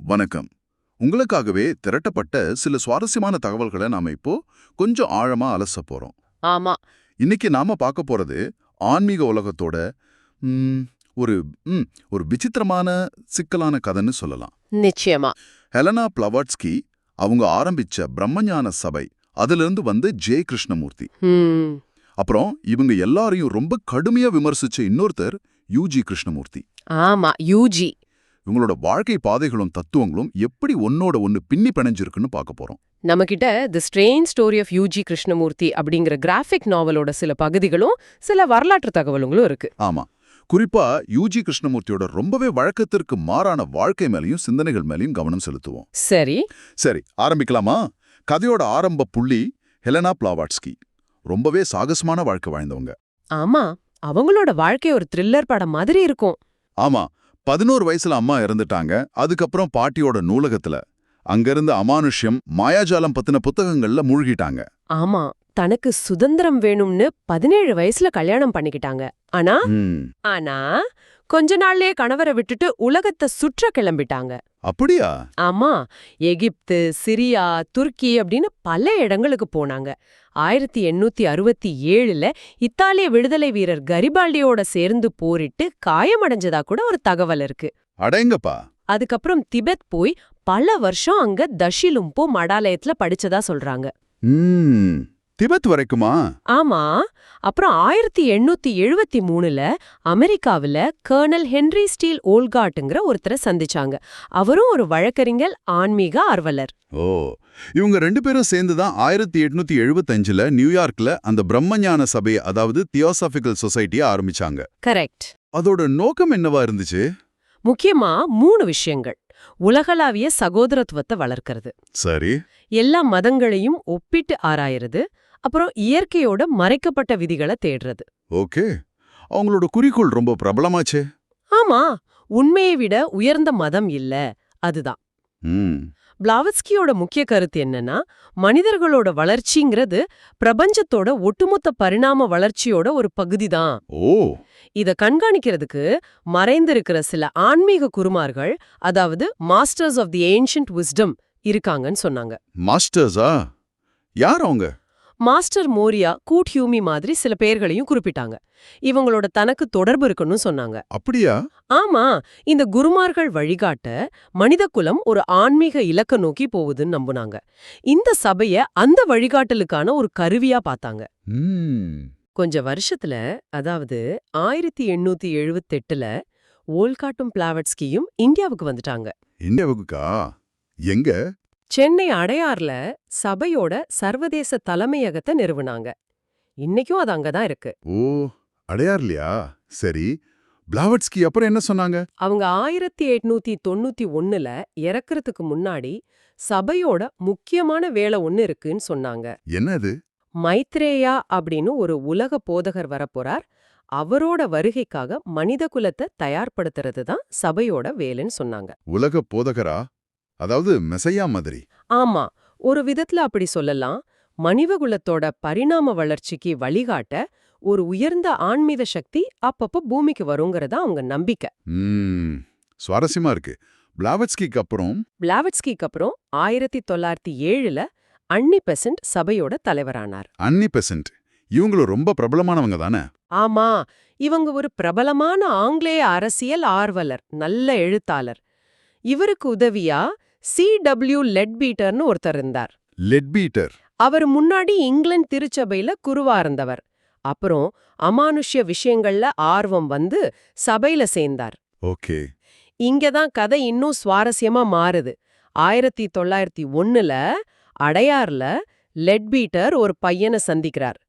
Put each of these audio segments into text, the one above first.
வணக்கம். உங்களுக்காகவே திரட்டப்பட்ட சில சுவாரஸ்யமான தகவல்களை நாம இப்போ கொஞ்சம் ஆழமா அலச போறோம். ஆமா. இன்னைக்கு நாம பார்க்க போறது ஆன்மீக உலகத்தோட ஒரு ஒரு விசித்திரமான சிக்கலான கதைன்னு சொல்லலாம். நிச்சயமா. ஹெலனா பிளவட்ஸ்கி அவங்க ஆரம்பிச்ச பிரம்மஞான சபை அதிலிருந்து வந்து ஜே கிருஷ்ணமூர்த்தி. அப்புறம் இவங்க எல்லாரையும் ரொம்ப கடுமையா விமர்சிச்ச இன்னொருத்தர் யூஜி கிருஷ்ணமூர்த்தி. ஆமா யூஜி இவங்களோட வாழ்க்கை பாதைகளும் தத்துவங்களும் எப்படி ஒன்னோட ஒன்னு பின்னி பிணைஞ்சிருக்குன்னு பார்க்க போறோம். நம்மகிட்ட the strange story of U G Krishnamurti அப்படிங்கிற கிராஃபிக் நாவலோட சில பகுதிகளும் சில வரலாற்று தகவலுங்களும் இருக்கு. ஆமா. குறிப்பா யூஜி கிருஷ்ணமூர்த்தியோட ரொம்பவே வழக்கத்திற்கு மாறான வாழ்க்கை மேலயும் சிந்தனைகள் மேலயும் கவனம் செலுத்துவோம். சரி. சரி ஆரம்பிக்கலாமா? கதையோட ஆரம்ப புள்ளி ஹெலனா பிளாவாட்ஸ்கி. ரொம்பவே சாகசமான வாழ்க்கை வாழ்ந்தவங்க ஆமா அவங்களோட வாழ்க்கை ஒரு த்ரில்லர் படம் மாதிரி இருக்கும். ஆமா பதினோரு வயசுல அம்மா இறந்துட்டாங்க. அதுக்கப்புறம் பாட்டியோட நூலகத்துல. அங்கிருந்து அமானுஷ்யம் மாயாஜாலம் பத்தின புத்தகங்கள்ல மூழ்கிட்டாங்க. ஆமா தனக்கு சுதந்திரம் வேணும்னு பதினேழு வயசுல கல்யாணம் பண்ணிக்கிட்டாங்க. ஆனா ஆனா கொஞ்ச நாள்லயே கணவரை விட்டுட்டு உலகத்தை சுற்ற கிளம்பிட்டாங்க. அப்படியா? ஆமா எகிப்து சிரியா துருக்கி அப்படின்னு பல இடங்களுக்கு போனாங்க. ஆயிரத்தி எண்ணூத்தி அறுபத்தி ஏழுல இத்தாலிய விடுதலை வீரர் கரிபால்டியோட சேர்ந்து போரிட்டு காயமடைஞ்சதா கூட ஒரு தகவல் இருக்கு. அடேங்கப்பா அதுக்கப்புறம் திபெத் போய் பல வருஷம் அங்க தஷிலும்போ மடாலயத்துல படிச்சதா சொல்றாங்க. திபெத் வரைக்குமா? ஆமா. அப்புறம் ஆயிரத்தி எண்ணூத்தி எழுபத்தி மூணுல அமெரிக்காவுல கர்னல் ஹென்ரி ஸ்டீல் ஓல்காட்டுங்கிற ஒருத்தரை சந்திச்சாங்க. அவரும் ஒரு வழக்கறிஞர் ஆன்மீக ஆர்வலர். ஓ இவங்க ரெண்டு பேரும் சேர்ந்து தான் ஆயிரத்தி எட்நூத்தி எழுபத்தஞ்சுல நியூயார்க்ல அந்த பிரம்மஞான சபை அதாவது தியோசாபிக்கல் சொசைட்டியை ஆரம்பிச்சாங்க. கரெக்ட். அதோட நோக்கம் என்னவா இருந்துச்சு? முக்கியமா மூணு விஷயங்கள். உலகளாவிய சகோதரத்துவத்தை வளர்க்கறது. சரி. எல்லா மதங்களையும் ஒப்பிட்டு ஆராயறது. அப்புறம் இயற்கையோட மறைக்கப்பட்ட விதிகளை தேடுறது. ஓகே. அவங்களோட குறிக்கோள் ரொம்ப பிரபலமாச்சே. ஆமா. உண்மையை விட உயர்ந்த மதம் இல்ல. அதுதான். ம். பிளாவட்ஸ்கியோட முக்கிய கருத்து என்னன்னா மனிதர்களோட வளர்ச்சிங்கிறது பிரபஞ்சத்தோட ஒட்டுமொத்த பரிணாம வளர்ச்சியோட ஒரு பகுதிதான். ஓ. இத கண்காணிக்கிறதுக்கு மறைந்திருக்கிற சில ஆன்மீக குருமார்கள் அதாவது masters of the ancient wisdom இருக்காங்கன்னு சொன்னாங்க. மாஸ்டர்ஸா? யார் அவங்க? மாஸ்டர் மோரியா கூட் ஹியூமி மாதிரி சில பெயர்களையும் குறிப்பிட்டாங்க. இவங்களோட தனக்கு தொடர்பு இருக்குன்னு சொன்னாங்க. அப்படியா? ஆமா இந்த குருமார்கள் வழிகாட்ட மனிதகுலம் ஒரு ஆன்மீக இலக்க நோக்கி போகுதுன்னு நம்புனாங்க. இந்த சபைய அந்த வழிகாட்டலுக்கான ஒரு கருவியா பார்த்தாங்க. கொஞ்ச வருஷத்துல அதாவது ஆயிரத்தி எண்ணூத்தி எழுவத்தெட்டுல ஓல்காட்டும் பிளாவட்ஸ்கியும் இந்தியாவுக்கு வந்துட்டாங்க. இந்தியாவுக்கா எங்க? சென்னை அடையார்ல சபையோட சர்வதேச தலைமையகத்தை நிறுவுனாங்க. இன்னைக்கும் அது அங்கதான் இருக்கு. ஓ அடையார்லையா? சரி. பிளாவட்ஸ்கி அப்புறம் என்ன சொன்னாங்க? அவங்க ஆயிரத்தி எட்நூத்தி தொண்ணூத்தி ஒண்ணுல இறக்கறதுக்கு முன்னாடி சபையோட முக்கியமான வேலை ஒண்ணு இருக்குன்னு சொன்னாங்க. என்னது மைத்ரேயா அப்படின்னு ஒரு உலக போதகர் வரப்போறார். அவரோட வருகைக்காக மனித குலத்தை தயார்படுத்துறது தான் சபையோட வேலைன்னு சொன்னாங்க. உலக போதகரா? அதாவது மெசையா மாதிரி. ஆமா ஒரு விதத்துல அப்படி சொல்லலாம். மனிதகுலத்தோட பரிணாம வளர்ச்சிக்கு வழிகாட்ட ஒரு உயர்ந்த ஆன்மீக சக்தி அப்பப்போ பூமிக்கு வருங்கிறதா அவங்க நம்பிக்கை. சுவாரஸ்யமா இருக்கு. பிளாவட்ஸ்கிக்கு அப்புறம்? பிளாவட்ஸ்கிக்கு அப்புறம் ஆயிரத்தி தொள்ளாயிரத்தி ஏழுல அன்னி பெசன்ட் சபையோட தலைவரானார். Annie Besant. இவங்களும் ரொம்ப பிரபலமானவங்க தானே? ஆமா இவங்க ஒரு பிரபலமான ஆங்கிலேய அரசியல் ஆர்வலர் நல்ல எழுத்தாளர். இவருக்கு உதவியா சி டபிள்யூ லெட்பீட்டர்னு ஒருத்தர் இருந்தார். லெட்பீட்டர் அவர் முன்னாடி இங்கிலாந்து திருச்சபையில குருவா இருந்தவர். அப்புறம் அமானுஷ்ய விஷயங்கள்ல ஆர்வம் வந்து சபையில சேர்ந்தார். ஓகே. இங்கதான் கதை இன்னும் சுவாரஸ்யமா மாறுது. ஆயிரத்தி தொள்ளாயிரத்தி ஒண்ணுல அடையார்ல லெட்பீட்டர் ஒரு பையனை சந்திக்கிறார்.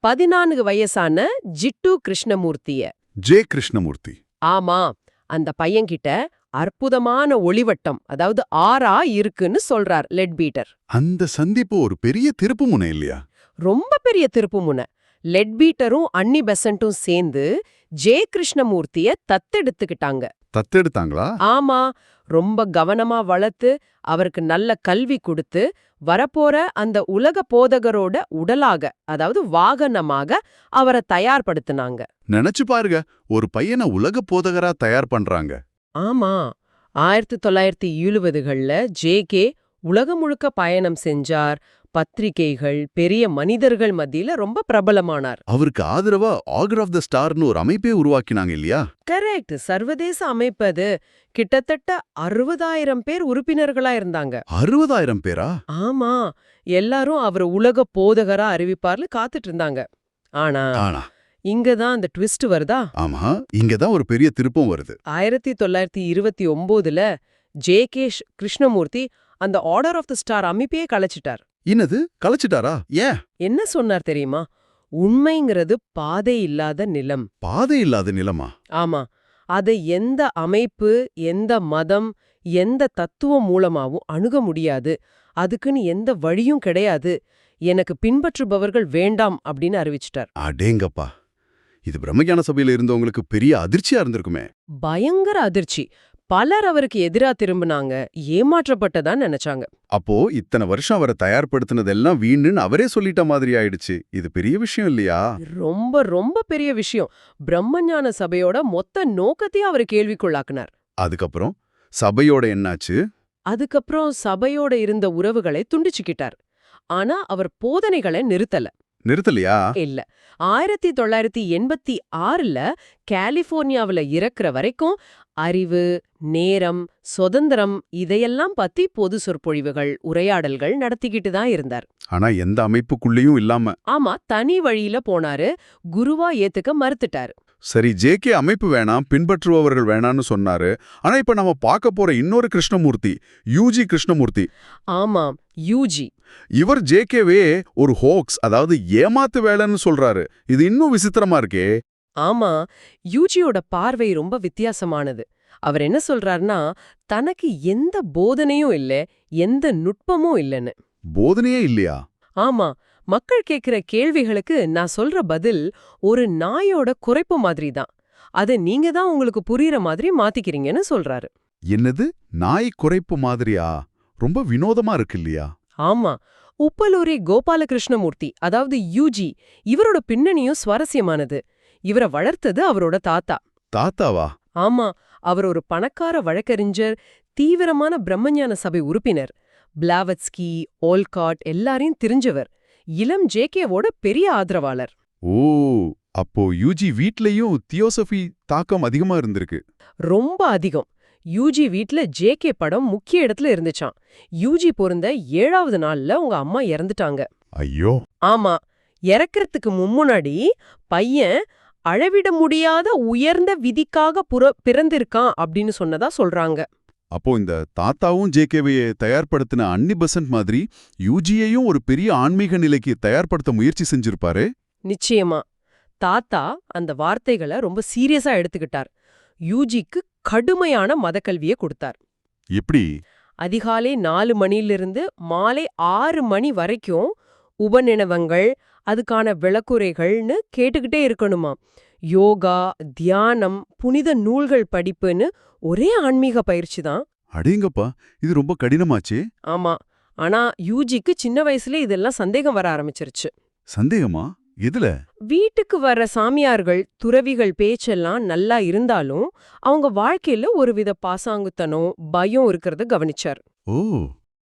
பதினான்கு வயசான ஜிட்டு கிருஷ்ணமூர்த்திய. ஜே கிருஷ்ணமூர்த்தி. ஆமா அந்த பையன்கிட்ட அற்புதமான ஒளிவட்டம் அதாவது ஆறா இருக்குன்னு சொல்றார் லெட்பீட்டர் அந்த சந்திப்பு ஒரு பெரிய திருப்பு முனை இல்லையா? ரொம்ப பெரிய திருப்புமுனை லெட்பீட்டரும் அன்னி பெசன்ட்டும் சேர்ந்து ஜே கிருஷ்ணமூர்த்திய தத்தெடுத்துக்கிட்டாங்க. தத்தெடுத்தாங்களா? ஆமா ரொம்ப கவனமா வளர்த்து அவருக்கு நல்ல கல்வி கொடுத்து வரப்போற அந்த உலக போதகரோட உடலாக அதாவது வாகனமாக அவரை தயார்படுத்தினாங்க. நினைச்சு பாருங்க ஒரு பையனை உலக போதகரா தயார் பண்றாங்க. ஆமா. ஆயிரத்தி தொள்ளாயிரத்தி எழுபதுகள்ல ஜேகே உலகம் முழுக்க பயணம் செஞ்சார். பத்திரிகைகள் பெரிய மனிதர்கள் மத்தியில ரொம்ப பிரபலமானார். அவருக்கு ஆதரவா ஆகர் ஆஃப் த ஸ்டார்னு ஒரு அமைப்பே உருவாக்கினாங்க இல்லையா? கரெக்ட். சர்வதேச அமைப்பு அது. கிட்டத்தட்ட அறுபதாயிரம் பேர் உறுப்பினர்களா இருந்தாங்க. அறுபதாயிரம் பேரா? ஆமா. எல்லாரும் அவர் உலக போதகரா அறிவிப்பார்னு காத்துட்டு இருந்தாங்க. ஆனா ஆனா இங்கதான் அந்த ட்விஸ்ட் வருதா? ஆமா இங்கதான் ஒரு பெரிய திருப்பம் வருது. ஆயிரத்தி தொள்ளாயிரத்தி இருபத்தி ஒன்பதுல ஜே கிருஷ்ணமூர்த்தி அந்த ஆர்டர் ஆஃப் த ஸ்டார் அமைப்பையே கலைச்சிட்டார். என்னது? கலைச்சிட்டாரா? ஏன்? என்ன சொன்னார் தெரியுமா? உண்மைங்கிறது பாதை இல்லாத நிலம். பாதை இல்லாத நிலமா? ஆமா அதை எந்த அமைப்பு எந்த மதம் எந்த தத்துவம் மூலமாவும் அணுக முடியாது. அதுக்குன்னு எந்த வழியும் கிடையாது. எனக்கு பின்பற்றுபவர்கள் வேண்டாம் அப்படின்னு அறிவிச்சிட்டார். அடேங்கப்பா. இது பிரம்மஞான சபையில இருந்தவங்களுக்கு பெரிய அதிர்ச்சியா இருந்திருக்குமே. பயங்கர அதிர்ச்சி. பலர் அவருக்கு எதிரா திரும்பினாங்க ஏமாற்றப்பட்டதா நினைச்சாங்க. அப்போ இத்தனை வருஷம் அவரை தயார்படுத்தினதெல்லாம் வீணுன்னு அவரே சொல்லிட்ட மாதிரி ஆயிடுச்சு. இது பெரிய விஷயம் இல்லையா? ரொம்ப ரொம்ப பெரிய விஷயம். பிரம்மஞான சபையோட மொத்த நோக்கத்தையும் அவர் கேள்விக்குள்ளாக்குனார். அதுக்கப்புறம் சபையோட என்னாச்சு? அதுக்கப்புறம் சபையோட இருந்த உறவுகளை துண்டிச்சுக்கிட்டார். ஆனா அவர் போதனைகளை நிறுத்தல. நிறுத்தலையா? இல்ல. ஆயிரத்தி தொள்ளாயிரத்தி எண்பத்தி ஆறுல கலிபோர்னியாவுல இறக்குற வரைக்கும் அறிவு நேரம் சுதந்திரம் இதையெல்லாம் பத்தி பொது சொற்பொழிவுகள் உரையாடல்கள் நடத்திக்கிட்டு தான் இருந்தார். ஆனா எந்த அமைப்புக்குள்ளேயும் இல்லாம. ஆமா தனி வழியில போனாரு. குருவா ஏத்துக்க மறுத்துட்டாரு. சரி ஜேகே அமைப்பு வேணாம் பின்பற்றுபவர்கள் வேணாம்னு சொன்னாரு. ஆனா இப்ப நம்ம பார்க்க போற இன்னொரு கிருஷ்ணமூர்த்தி யூஜி கிருஷ்ணமூர்த்தி. ஆமாம். யூஜி. இவர் ஜேகேவே ஒரு ஹோக்ஸ் அதாவது ஏமாத்து வேலைன்னு சொல்றாரு. இது இன்னும் விசித்திரமா இருக்கே. ஆமா யூஜியோட பார்வை ரொம்ப வித்தியாசமானது. அவர் என்ன சொல்றாருன்னா தனக்கு எந்த போதனையும் இல்ல எந்த நுட்பமும் இல்லைன்னு. போதனையே இல்லையா? ஆமா மக்கள் கேக்குற கேள்விகளுக்கு நான் சொல்ற பதில் ஒரு நாயோட குறைப்பு மாதிரி தான் அதை நீங்க தான் உங்களுக்கு புரியுற மாதிரி மாத்திக்கிறீங்கன்னு சொல்றாரு. என்னது? நாய் குறைப்பு மாதிரியா? ரொம்ப வினோதமா இருக்கு இல்லையா ஆமா. உப்பலூரி கோபாலகிருஷ்ணமூர்த்தி அதாவது யூஜி இவரோட பின்னணியும் சுவாரஸ்யமானது. இவரை வளர்த்தது அவரோட தாத்தா. தாத்தாவா? ஆமா அவர் ஒரு பணக்கார வழக்கறிஞர் தீவிரமான பிரம்மஞான சபை உறுப்பினர். பிளாவட்ஸ்கி ஓல்காட் எல்லாரையும் தெரிஞ்சவர். இளம் ஜேகேவோட பெரிய ஆதரவாளர். ஓ அப்போ யூஜி வீட்லயும் தியோசபி தாக்கம் அதிகமா இருந்திருக்கு. ரொம்ப அதிகம். யூஜி வீட்ல ஜேகே படம் முக்கிய இடத்துல இருந்துச்சாம். யூஜி பொருந்த ஏழாவது நாள்ல உங்க அம்மா இறந்துட்டாங்க. ஐயோ. ஆமா இறக்கறதுக்கு முன்னாடி பையன் அளவிட முடியாத உயர்ந்த விதிக்காக புற பிறந்திருக்கான் அப்படின்னு சொன்னதா சொல்றாங்க. அப்போ இந்த தாத்தாவும் ஜேகேவையை தயார்படுத்தின அன்னி பெசன்ட் மாதிரி யூஜியையும் ஒரு பெரிய ஆன்மீக நிலைக்கு தயார்படுத்த முயற்சி செஞ்சிருப்பாரு? நிச்சயமா. தாத்தா அந்த வார்த்தைகளை ரொம்ப சீரியஸா எடுத்துக்கிட்டார். யூஜிக்கு கடுமையான மதக்கல்வியை கொடுத்தார். எப்படி? அதிகாலை நாலு மணிலிருந்து மாலை ஆறு மணி வரைக்கும் உபநினவங்கள் அதுக்கான விளக்குரைகள்னு கேட்டுக்கிட்டே இருக்கணுமா யோகா தியானம் புனித நூல்கள் படிப்புன்னு ஒரே ஆன்மீக பயிற்சி தான். அடேங்கப்பா இது ரொம்ப கடினமாச்சே. ஆமா ஆனா யூஜிக்கு சின்ன வயசுல இதெல்லாம் சந்தேகம் வர ஆரம்பிச்சிருச்சு. சந்தேகமா? எதுல? வீட்டுக்கு வர்ற சாமியார்கள் துறவிகள் பேச்செல்லாம் நல்லா இருந்தாலும் அவங்க வாழ்க்கையில ஒருவித பாசாங்குத்தனம் பயம் இருக்கிறத கவனிச்சார். ஓ.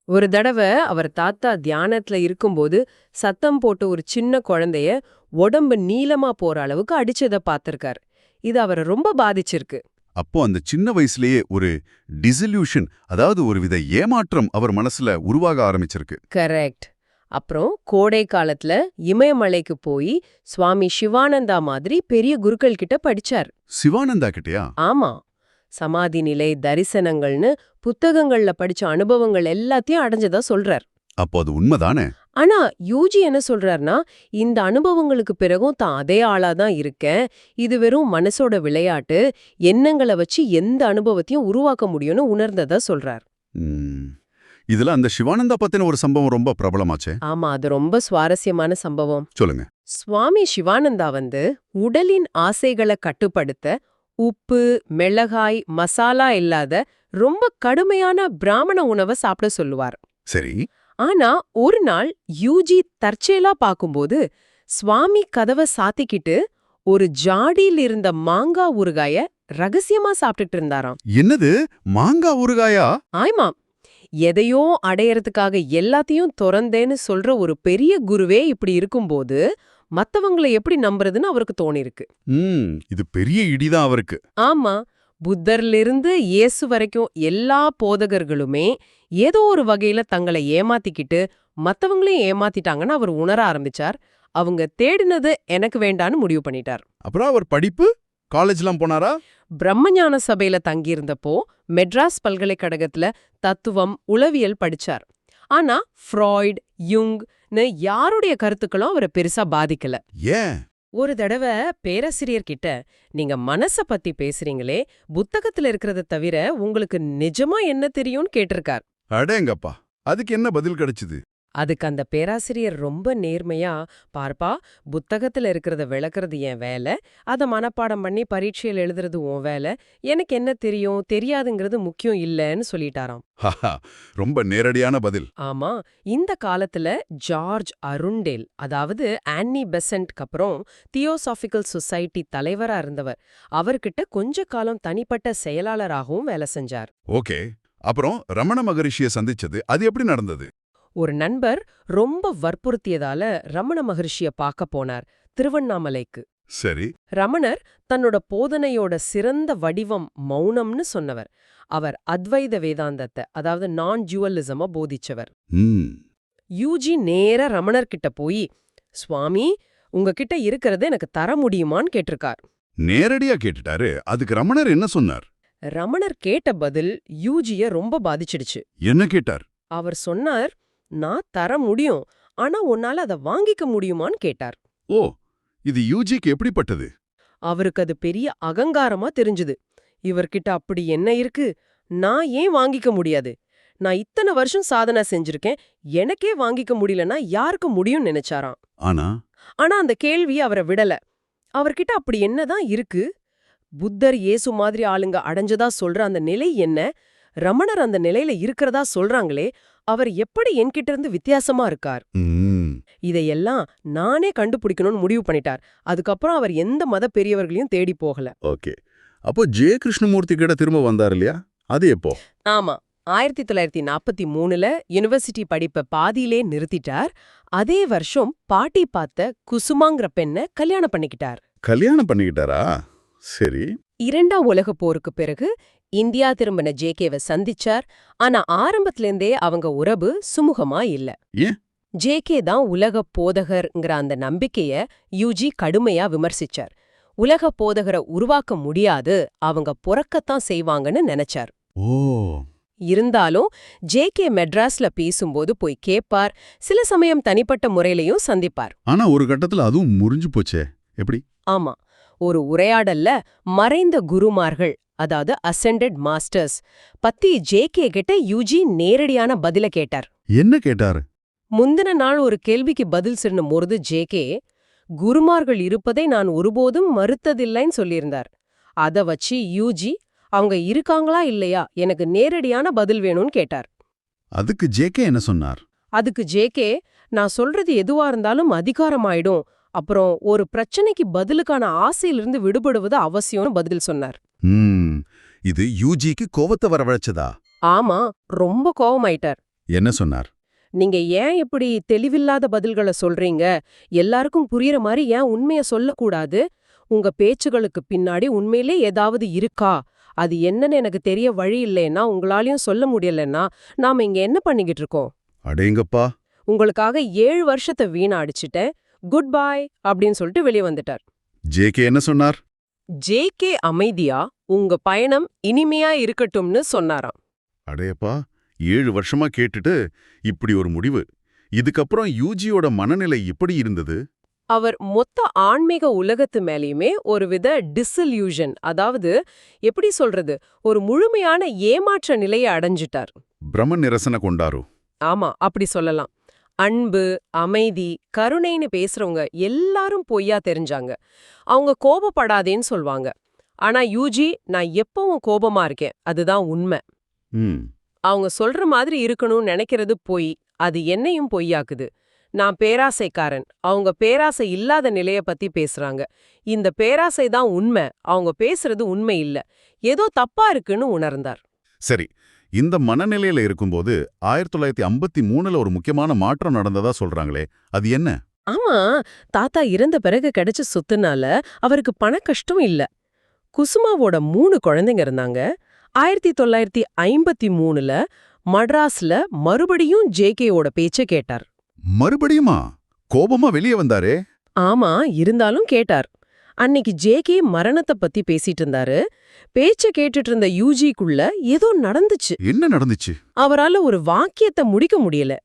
ஒரு தடவை அவர் தாத்தா தியானத்துல இருக்கும்போது சத்தம் போட்டு ஒரு சின்ன குழந்தைய உடம்பு நீளமா போற அளவுக்கு அடிச்சத பார்த்திருக்கார் இது அவரை ரொம்ப பாதிச்சிருக்கு. அப்போ அந்த சின்ன வயசுலயே ஒரு டிசல்யூஷன் அதாவது ஒரு வித ஏமாற்றம் அவர் மனசுல உருவாக ஆரம்பிச்சிருக்கு. கரெக்ட் அப்புறம் கோடை காலத்துல இமயமலைக்கு போய் சுவாமி சிவானந்தா மாதிரி பெரிய குருக்கள் கிட்ட படிச்சார். சிவானந்தா கிட்டயா? ஆமா. சமாதி நிலை தரிசனங்கள்னு புத்தகங்கள்ல படிச்ச அனுபவங்கள் எல்லாத்தையும் அடைஞ்சதா சொல்றார். அப்போ அது உண்மைதானே? ஆனா யூஜி என்ன சொல்றாருன்னா இந்த அனுபவங்களுக்கு பிறகும் தான் அதே ஆளா தான் இருக்கேன். இது வெறும் மனசோட விளையாட்டு எண்ணங்களை வச்சு எந்த அனுபவத்தையும் உருவாக்க முடியும்னு உணர்ந்ததா சொல்றார். ம். இதுல அந்த சிவானந்தா பத்தின ஒரு சம்பவம் ரொம்ப பிரபலமாச்சே. ஆமா அது ரொம்ப சுவாரஸ்யமான சம்பவம். சொல்லுங்க. சுவாமி சிவானந்தா வந்து உடலின் ஆசைகளை கட்டுப்படுத்த உப்பு மிளகாய் மசாலா இல்லாத ரொம்ப கடுமையான பிராமண உணவை சாப்பிட சொல்லுவார். சரி. ஆனா ஒரு நாள் யூஜி தற்செயலா பாக்கும்போது சுவாமி கதவை சாத்திக்கிட்டு ஒரு ஜாடியில் இருந்த மாங்கா ஊறுகாய ரகசியமா சாப்பிட்டுட்டு இருந்தாராம். என்னது? மாங்காய் ஊறுகாயா? ஆய்மாம் எதையோ அடையறதுக்காக எல்லாத்தையும் துறந்தேன்னு சொல்ற ஒரு பெரிய குருவே இப்படி இருக்கும்போது மத்தவங்கள எப்படி நம்புறதுன்னு அவருக்கு தோணிருக்கு. இது பெரிய இடிதான் அவருக்கு. ஆமா புத்தர்லிருந்து இயேசு வரைக்கும் எல்லா போதகர்களுமே ஏதோ ஒரு வகையில தங்களை ஏமாத்திக்கிட்டு மத்தவங்களையும் ஏமாத்திட்டாங்கன்னு அவர் உணர ஆரம்பிச்சார். அவங்க தேடினது எனக்கு வேண்டான்னு முடிவு பண்ணிட்டார். அப்புறம் அவர் படிப்பு? காலேஜ்லாம் போனாரா? பிரம்மஞான சபையில தங்கியிருந்தப்போ மெட்ராஸ் பல்கலைக்கழகத்துல தத்துவம் உளவியல் படிச்சார். ஆனா ஃப்ராய்ட் யுங்னு யாருடைய கருத்துக்களும் அவரை பெருசா பாதிக்கல. ஏன்? ஒரு தடவை பேராசிரியர் கிட்ட நீங்க மனச பத்தி பேசுறீங்களே புத்தகத்துல இருக்கிறத தவிர உங்களுக்கு நிஜமா என்ன தெரியும்னு கேட்டிருக்கார். அடேங்கப்பா அதுக்கு என்ன பதில் கிடைச்சது? அதுக்கு அந்த பேராசிரியர் ரொம்ப நேர்மையா பார்ப்பா புத்தகத்துல இருக்கிறத விளக்குறது என் வேலை அத மனப்பாடம் பண்ணி பரீட்சையில் எழுதுறது உன் வேலை எனக்கு என்ன தெரியும் தெரியாதுங்கிறது முக்கியம் இல்லைன்னு சொல்லிட்டாராம். ரொம்ப நேரடியான பதில். ஆமா இந்த காலத்துல ஜார்ஜ் அருண்டேல் அதாவது ஆன்னி பெசன்ட்க்கு அப்புறம் தியோசாபிக்கல் சொசைட்டி தலைவரா இருந்தவர். அவர்கிட்ட கொஞ்ச காலம் தனிப்பட்ட செயலாளராகவும் வேலை செஞ்சார். ஓகே அப்புறம் ரமண மகரிஷிய சந்திச்சது அது எப்படி நடந்தது? ஒரு நண்பர் ரொம்ப வற்புறுத்தியதால ரமண மகரிஷிய பார்க்க போனார் திருவண்ணாமலைக்கு. சரி. ரமணர் தன்னோட போதனையோட சிறந்த வடிவம் மௌனம்னு சொன்னவர். அவர் அத்வைத வேதாந்தத்தை அதாவது நான் ஜுவலிசம போதிச்சவர் யூஜி நேர ரமணர் கிட்ட போய் சுவாமி உங்ககிட்ட இருக்கிறது எனக்கு தர முடியுமான்னு கேட்டிருக்கார். நேரடியா கேட்டுட்டாரு. அதுக்கு ரமணர் என்ன சொன்னார்? ரமணர் கேட்ட பதில் யூஜிய ரொம்ப பாதிச்சிடுச்சு. என்ன கேட்டார்? அவர் சொன்னார் நான் தர முடியும். ஆனா உன்னால அதை வாங்கிக்க முடியுமான்னு கேட்டார். ஓ இது யூஜிக்கு எப்படிப்பட்டது? அவருக்கு அது பெரிய அகங்காரமா தெரிஞ்சுது. இவர்கிட்ட அப்படி என்ன இருக்கு? நான் ஏன் வாங்கிக்க முடியாது? நான் இத்தனை வருஷம் சாதனை செஞ்சிருக்கேன். எனக்கே வாங்கிக்க முடியலன்னா யாருக்கு முடியும்னு நினைச்சாராம். ஆனா? ஆனா அந்த கேள்வி அவரை விடல. அவர்கிட்ட அப்படி என்னதான் இருக்கு? புத்தர் இயேசு மாதிரி ஆளுங்க அடைஞ்சதா சொல்ற அந்த நிலை என்ன? ரமணர் அந்த நிலையில இருக்கிறதா சொல்றாங்களே அவர் எப்படி என்கிட்ட இருந்து வித்தியாசமா இருக்கார்? இதையெல்லாம் நானே கண்டுபிடிக்கணும்னு முடிவு பண்ணிட்டார். அதுக்கப்புறம் அவர் எந்த மத பெரியவர்களையும் தேடி போகல. ஓகே. அப்போ ஜெய கிருஷ்ணமூர்த்தி கிட்ட திரும்ப வந்தார் இல்லையா? அது எப்போ? ஆமா. ஆயிரத்தி தொள்ளாயிரத்தி நாற்பத்தி மூணுல யுனிவர்சிட்டி படிப்பை பாதியிலே நிறுத்திட்டார். அதே வருஷம் பாட்டி பார்த்த குசுமாங்கிற பெண்ணை கல்யாணம் பண்ணிக்கிட்டார். கல்யாணம் பண்ணிக்கிட்டாரா? சரி. இரண்டாம் உலகப் போருக்கு பிறகு இந்தியா திரும்பின ஜேகேவை சந்திச்சார். ஆனா ஆரம்பத்திலேருந்தே அவங்க உறவு சுமூகமா இல்ல? ஜேகே தான் உலக போதகர்ங்கிற அந்த நம்பிக்கைய யூஜி கடுமையா விமர்சிச்சார். உலக போதகரை உருவாக்க முடியாது அவங்க புறக்கத்தான் செய்வாங்கன்னு நினைச்சார். ஓ. இருந்தாலும் ஜேகே மெட்ராஸ்ல பேசும்போது போய் கேட்பார் சில சமயம் தனிப்பட்ட முறையிலையும் சந்திப்பார். ஆனா ஒரு கட்டத்துல அதுவும் முறிஞ்சு போச்சே எப்படி? ஆமா. ஒரு உரையாடல்ல மறைந்த குருமார்கள் அதாவது அசெண்டட் மாஸ்டர்ஸ் பத்தி ஜேகே கிட்ட யூஜி நேரடியான பதில கேட்டார். என்ன கேட்டாரு? முந்தின நாள் ஒரு கேள்விக்கு பதில் சொன்னும் போது ஜேகே குருமார்கள் இருப்பதை நான் ஒருபோதும் மறுத்ததில்லைன்னு சொல்லியிருந்தார். அத வச்சு யூஜி அவங்க இருக்காங்களா இல்லையா? எனக்கு நேரடியான பதில் வேணும்னு கேட்டார். அதுக்கு ஜேகே என்ன சொன்னார்? அதுக்கு ஜேகே நான் சொல்றது எதுவா இருந்தாலும் அதிகாரமாயிடும். அப்புறம் ஒரு பிரச்சனைக்கு பதிலுக்கான ஆசையிலிருந்து விடுபடுவது அவசியம்னு பதில் சொன்னார். இது யூஜிக்கு கோவத்தை வரவழைச்சதா? ஆமா ரொம்ப கோவமாயிட்டார். என்ன சொன்னார்? நீங்க ஏன் இப்படி தெளிவில்லாத பதில்களை சொல்றீங்க? எல்லாருக்கும் புரியற மாதிரி ஏன் உண்மைய சொல்லக்கூடாது? உங்க பேச்சுகளுக்கு பின்னாடி உண்மையிலே ஏதாவது இருக்கா? அது என்னன்னு எனக்கு தெரிய வழி இல்லைன்னா உங்களாலையும் சொல்ல முடியலன்னா நாம இங்க என்ன பண்ணிக்கிட்டு இருக்கோம்? அடேங்கப்பா. உங்களுக்காக ஏழு வருஷத்தை வீணாடிச்சிட்டேன். குட் பை அப்படின்னு சொல்லிட்டு வெளியே வந்துட்டார். ஜேகே என்ன சொன்னார்? ஜேகே அமைதியா உங்க பயணம் இனிமையா இருக்கட்டும்னு சொன்னாராம். அடேப்பா ஏழு வருஷமா கேட்டுட்டு இப்படி ஒரு முடிவு. இதுக்கப்புறம் யூஜியோட மனநிலை எப்படி இருந்தது? அவர் மொத்த ஆன்மீக உலகத்து மேலேயுமே ஒருவித டிசல்யூஷன் அதாவது எப்படி சொல்றது ஒரு முழுமையான ஏமாற்ற நிலையை அடைஞ்சிட்டார். பிரம்ம நிரசன கொண்டாரு? ஆமா அப்படி சொல்லலாம். அன்பு அமைதி கருணைன்னு பேசுறவங்க எல்லாரும் பொய்யா தெரிஞ்சாங்க. அவங்க கோபப்படாதேன்னு சொல்வாங்க. ஆனா யூஜி நான் எப்பவும் கோபமா இருக்கேன். அதுதான் உண்மை. அவங்க சொல்ற மாதிரி இருக்கணும்னு நினைக்கிறது பொய். அது என்னையும் பொய்யாக்குது. நான் பேராசைக்காரன். அவங்க பேராசை இல்லாத நிலைய பத்தி பேசுறாங்க. இந்த பேராசை தான் உண்மை. அவங்க பேசுறது உண்மை இல்ல. ஏதோ தப்பா இருக்குன்னு உணர்ந்தார். சரி. இந்த மனநிலையில இருக்கும்போது ஆயிரத்தி தொள்ளாயிரத்தி ஐம்பத்தி மூணுல ஒரு முக்கியமான மாற்றம் நடந்ததா சொல்றாங்களே அது என்ன? ஆமா தாத்தா இறந்த பிறகு கிடைச்ச சொத்துனால அவருக்கு பண கஷ்டம் இல்ல. குசுமாவோட மூணு குழந்தைங்க இருந்தாங்க. ஆயிரத்தி தொள்ளாயிரத்தி ஐம்பத்தி மூணுல மட்ராஸ்ல மறுபடியும் ஜேகேவோட பேச்ச கேட்டார். மறுபடியுமா? கோபமா வெளியே வந்தாரே? ஆமா இருந்தாலும் கேட்டார். அன்னைக்கு ஜேகே மரணத்தை பத்தி பேசிட்டு இருந்தாரு. பேச்ச கேட்டுட்டு இருந்த யூஜிக்குள்ள ஏதோ நடந்துச்சு. என்ன நடந்துச்சு? அவரால ஒரு வாக்கியத்தை முடிக்க முடியல.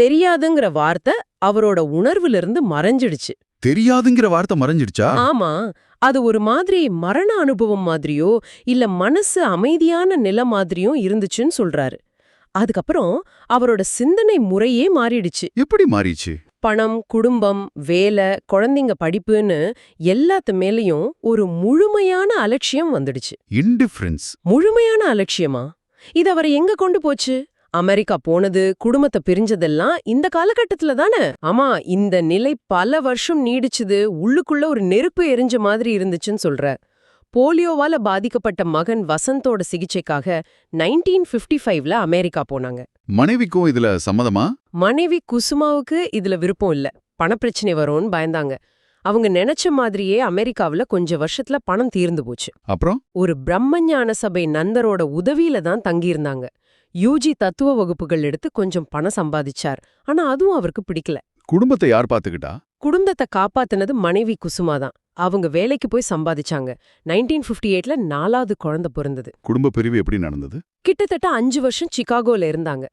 தெரியாதுங்கிற வார்த்தை அவரோட உணர்வுல இருந்து மறைஞ்சிடுச்சு. தெரியாதுங்கிற வார்த்தை மறைஞ்சிடுச்சா? ஆமா. அது ஒரு மாதிரி மரண அனுபவம் மாதிரியோ இல்ல மனசு அமைதியான நில மாதிரியோ இருந்துச்சுன்னு சொல்றாரு. அதுக்கப்புறம் அவரோட சிந்தனை முறையே மாறிடுச்சு. எப்படி மாறிச்சு பணம் குடும்பம் வேலை குழந்தைங்க படிப்புன்னு எல்லாத்து மேலயும் ஒரு முழுமையான அலட்சியம் வந்துடுச்சு. இன்டிஃபரன்ஸ் முழுமையான அலட்சியமா? இது அவரை எங்க கொண்டு போச்சு? அமெரிக்கா போனது குடும்பத்தை பிரிஞ்சதெல்லாம் இந்த காலகட்டத்துல தானே? ஆமா இந்த நிலை பல வருஷம் நீடிச்சுது உள்ளுக்குள்ள ஒரு நெருப்பு எரிஞ்ச மாதிரி இருந்துச்சுன்னு சொல்ற போலியோவால பாதிக்கப்பட்ட மகன் வசந்தோட சிகிச்சைக்காக நைன்டீன் ஃபிஃப்டி ஃபைவ்ல அமெரிக்கா போனாங்க. மனைவிக்கும் இதுல சம்மதமா? மனைவி குசுமாவுக்கு இதுல விருப்பம் இல்ல. பணப்பிரச்சனை வரும்னு பயந்தாங்க. அவங்க நினைச்ச மாதிரியே அமெரிக்காவுல கொஞ்ச வருஷத்துல பணம் தீர்ந்து போச்சு. அப்புறம்? ஒரு பிரம்மஞான சபை நண்பரோட உதவியில தான் தங்கியிருந்தாங்க. யூஜி தத்துவ வகுப்புகள் எடுத்து கொஞ்சம் பணம் சம்பாதிச்சார். ஆனா அதுவும் அவருக்கு பிடிக்கல. குடும்பத்தை யார் பாத்துக்கிட்டா குடும்பத்தை காப்பாத்துனது மனைவி குசுமா தான் அவங்க வேலைக்கு போய் சம்பாதிச்சாங்க. நைன்டீன் ஃபிஃப்டி எயிட்ல நாலாவது குழந்தை பிறந்தது. குடும்ப பிரிவு எப்படி நடந்தது? கிட்டத்தட்ட அஞ்சு வருஷம் சிகாகோல இருந்தாங்க.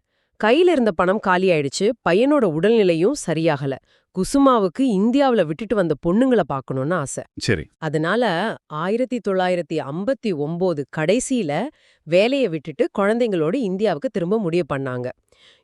கையில இருந்த பணம் காலியாயிடுச்சு பையனோட உடல்நிலையும் சரியாகல. குசுமாவுக்கு இந்தியாவுல விட்டுட்டு வந்த பொண்ணுங்கள பார்க்கணும்னு ஆசை. சரி. அதனால ஆயிரத்தி தொள்ளாயிரத்தி ஐம்பத்தி ஒம்போது கடைசியில வேலையை விட்டுட்டு குழந்தைங்களோட இந்தியாவுக்கு திரும்ப முடிவு பண்ணாங்க.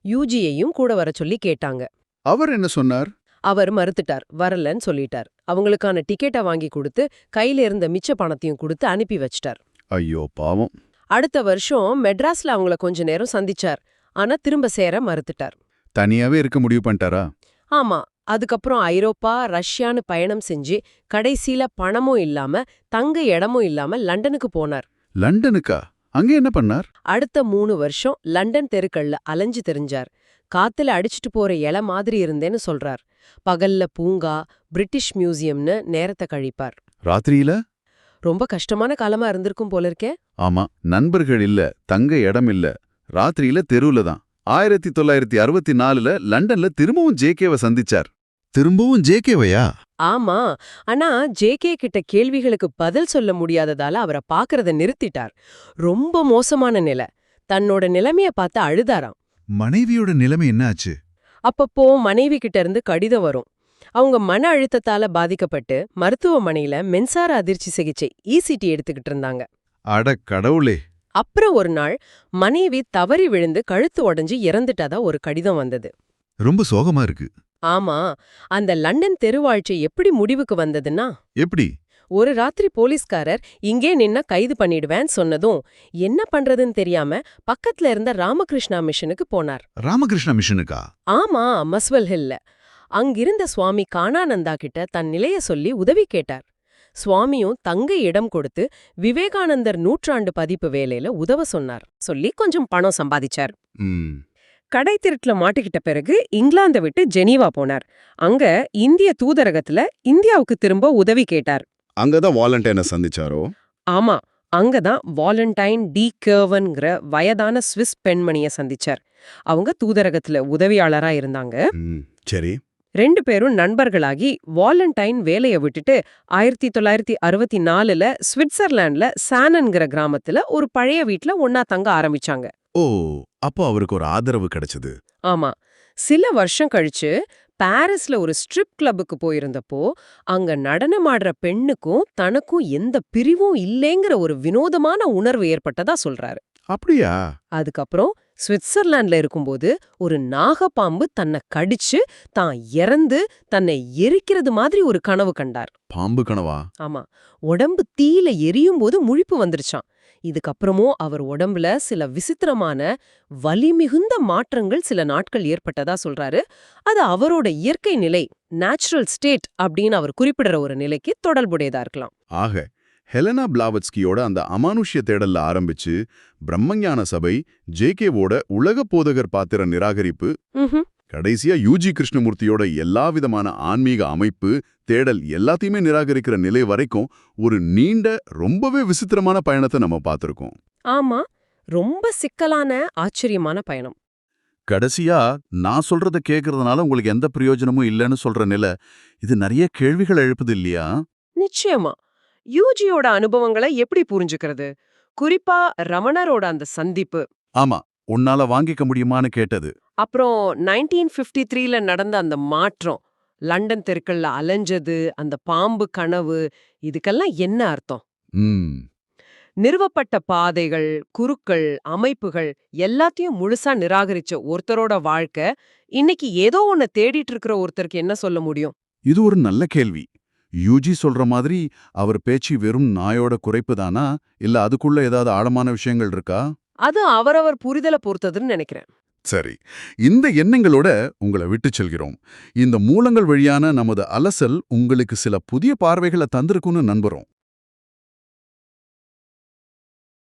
யூஜியையும் கூட வர சொல்லி கேட்டாங்க. அவர் என்ன சொன்னார்? அவர் மறுத்துட்டார் வரலன்னு சொல்லிட்டார். அவங்களுக்கான டிக்கெட்டை வாங்கி கொடுத்து கையில இருந்த மிச்ச பணத்தையும் கொடுத்து அனுப்பி வச்சிட்டார். ஐயோ பாவம். அடுத்த வருஷம் மெட்ராஸ்ல அவங்கள கொஞ்ச நேரம் சந்திச்சார். ஆனா திரும்ப சேர மறுத்துட்டார். தனியாவே இருக்க முடிவு பண்ணிட்டாரா? ஆமா. அதுக்கப்புறம் ஐரோப்பா ரஷ்யான்னு பயணம் செஞ்சு கடைசியில பணமும் இல்லாம தங்க இடமும் இல்லாம லண்டனுக்கு போனார். லண்டனுக்கா? அங்க என்ன பண்ணார்? அடுத்த மூணு வருஷம் லண்டன் தெருக்கள்ல அலைஞ்சு தெரிஞ்சார். காத்துல அடிச்சிட்டு போற இலை மாதிரி இருந்தேன்னு சொல்றார். பகல்ல பூங்கா பிரிட்டிஷ் மியூசியம்னு நேரத்தை கழிப்பார். ராத்திரியில? ரொம்ப கஷ்டமான காலமா இருந்திருக்கும் போல இருக்கே. ஆமா நண்பர்கள் இல்ல தங்க இடம் இல்ல. ராத்திரியில தெருவுல தான். ஆயிரத்தி தொள்ளாயிரத்தி அறுபத்தி நாலுல லண்டன்ல திரும்பவும் ஜேகேவை சந்திச்சார். திரும்பவும் ஜேகேவையா ஆமா ஆனா ஜேகே கிட்ட கேள்விகளுக்கு பதில் சொல்ல முடியாததால அவரை பாக்குறத நிறுத்திட்டார். ரொம்ப மோசமான நிலை. தன்னோட நிலைமைய பார்த்து அழுதாராம். மனைவியோட நிலைமை என்னாச்சு? அப்பப்போ மனைவி கிட்ட இருந்து கடிதம் வரும். அவங்க மன அழுத்தத்தால பாதிக்கப்பட்டு மருத்துவமனையில மின்சார அதிர்ச்சி சிகிச்சை இசிடி எடுத்துக்கிட்டு இருந்தாங்க. அட கடவுளே. அப்புறம் ஒரு நாள் மனைவி தவறி விழுந்து கழுத்து உடைஞ்சு இறந்துட்டதா ஒரு கடிதம் வந்தது. ரொம்ப சோகமா இருக்கு. ஆமா அந்த லண்டன் தெருவாழ்ச்சி எப்படி முடிவுக்கு வந்ததுன்னா? எப்படி? ஒரு ராத்திரி போலீஸ்காரர் இங்கே நின்னா கைது பண்ணிடுவேன்னு சொன்னதும் என்ன பண்றதுன்னு தெரியாம பக்கத்துல இருந்த ராமகிருஷ்ணா மிஷனுக்கு போனார். ராமகிருஷ்ண மிஷனுக்கா? ஆமா மஸ்வெல் ஹில்ல. அங்கிருந்த சுவாமி காணானந்தா கிட்ட தன் நிலைய சொல்லி உதவி கேட்டார். சுவாமியும் தங்க இடம் கொடுத்து விவேகானந்தர் நூற்றாண்டு பதிப்பு வேலையில உதவ சொன்னார். சொல்லி கொஞ்சம் பணம் சம்பாதிச்சார். கடை திருட்டுல மாட்டிக்கிட்ட பிறகு இங்கிலாந்த விட்டு ஜெனீவா போனார். அங்க இந்திய தூதரகத்துல இந்தியாவுக்கு திரும்ப உதவி கேட்டார். அங்கதான் வாலண்டைனை சந்திச்சாரோ? ஆமா அங்கதான் வாலண்டைன் டி கேர்வன்கிற வயதான ஸ்விஸ் பெண்மணிய சந்திச்சார். அவங்க தூதரகத்துல உதவியாளரா இருந்தாங்க. சரி. ரெண்டு பேரும் நண்பர்களாகி வாலண்டைன் வேலைய விட்டுட்டு ஆயிரத்தி தொள்ளாயிரத்தி அறுபத்தி நாலுல ஸ்விட்சர்லாண்ட்ல சானன்கிற கிராமத்துல ஒரு பழைய வீட்ல ஒன்னா தங்க ஆரம்பிச்சாங்க. ஓ அப்போ அவருக்கு ஒரு ஆதரவு கிடைச்சது. ஆமா சில வருஷம் கழிச்சு பாரிஸ்ல ஒரு ஸ்ட்ரிப் கிளப்புக்கு போயிருந்தப்போ அங்க நடனமாடுற பெண்ணுக்கும் தனக்கும் எந்த பிரிவும் இல்லேங்கிற ஒரு வினோதமான உணர்வு ஏற்பட்டதா சொல்றாரு. அப்படியா? அதுக்கப்புறம் சுவிட்சர்லாண்ட்ல இருக்கும்போது ஒரு நாகப்பாம்பு தன்னை கடிச்சு தான் இறந்து தன்னை எரிக்கிறது மாதிரி ஒரு கனவு கண்டார். பாம்பு கனவா? ஆமா. உடம்பு தீயில எரியும் போது முழிப்பு வந்துருச்சாம். இதுக்கப்புறமும் அவர் உடம்புல சில விசித்திரமான வலி மிகுந்த மாற்றங்கள் சில நாட்கள் ஏற்பட்டதா சொல்றாரு அது அவரோட இயற்கை நிலை நேச்சுரல் ஸ்டேட் அப்படின்னு அவர் குறிப்பிடுற ஒரு நிலைக்கு தொடர்புடையதா இருக்கலாம் ஆக ஹெலனா பிளாவட்ஸ்கியோட அந்த அமானுஷ்ய தேடல்ல ஆரம்பிச்சு பிரம்மஞான சபை ஜேகேவோட உலக போதகர் பாத்திர நிராகரிப்பு. கடைசியா யூஜி கிருஷ்ணமூர்த்தியோட எல்லா விதமான ஆன்மீக அமைப்பு தேடல் எல்லாத்தையுமே நிராகரிக்கிற நிலை வரைக்கும் ஒரு நீண்ட ரொம்பவே விசித்திரமான பயணத்தை நம்ம பார்த்திருக்கோம். ஆமா ரொம்ப சிக்கலான ஆச்சரியமான பயணம். கடைசியா நான் சொல்றத கேக்குறதுனால உங்களுக்கு எந்த பிரயோஜனமும் இல்லைன்னு சொல்ற நிலை இது நிறைய கேள்விகள் எழுப்புது இல்லையா? நிச்சயமா. யூஜியோட அனுபவங்களை எப்படி புரிஞ்சுக்கிறது? குறிப்பா ரமணரோட அந்த சந்திப்பு. ஆமா உன்னால வாங்கிக்க முடியுமான்னு கேட்டது. அப்புறம் நைன்டீன் ஃபிஃப்டி த்ரீல நடந்த அந்த மாற்றம். லண்டன் தெருக்கள்ல அலைஞ்சது அந்த பாம்பு கனவு இதுக்கெல்லாம் என்ன அர்த்தம்? நிறுவப்பட்ட பாதைகள் குருக்கள் அமைப்புகள் எல்லாத்தையும் முழுசா நிராகரிச்ச ஒருத்தரோட வாழ்க்கை இன்னைக்கு ஏதோ ஒன்ன தேடிட்டு இருக்கிற ஒருத்தருக்கு என்ன சொல்ல முடியும்? இது ஒரு நல்ல கேள்வி. யூஜி சொல்ற மாதிரி அவர் பேச்சு வெறும் நாயோட குறைப்பு தானா? இல்ல அதுக்குள்ள ஏதாவது ஆழமான விஷயங்கள் இருக்கா? அது அவரவர் புரிதலை பொறுத்ததுன்னு நினைக்கிறேன். சரி. இந்த எண்ணங்களோட உங்களை விட்டு செல்கிறோம். இந்த மூலங்கள் வழியான நமது அலசல் உங்களுக்கு சில புதிய பார்வைகளை தந்திருக்கும்னு நம்புறோம்.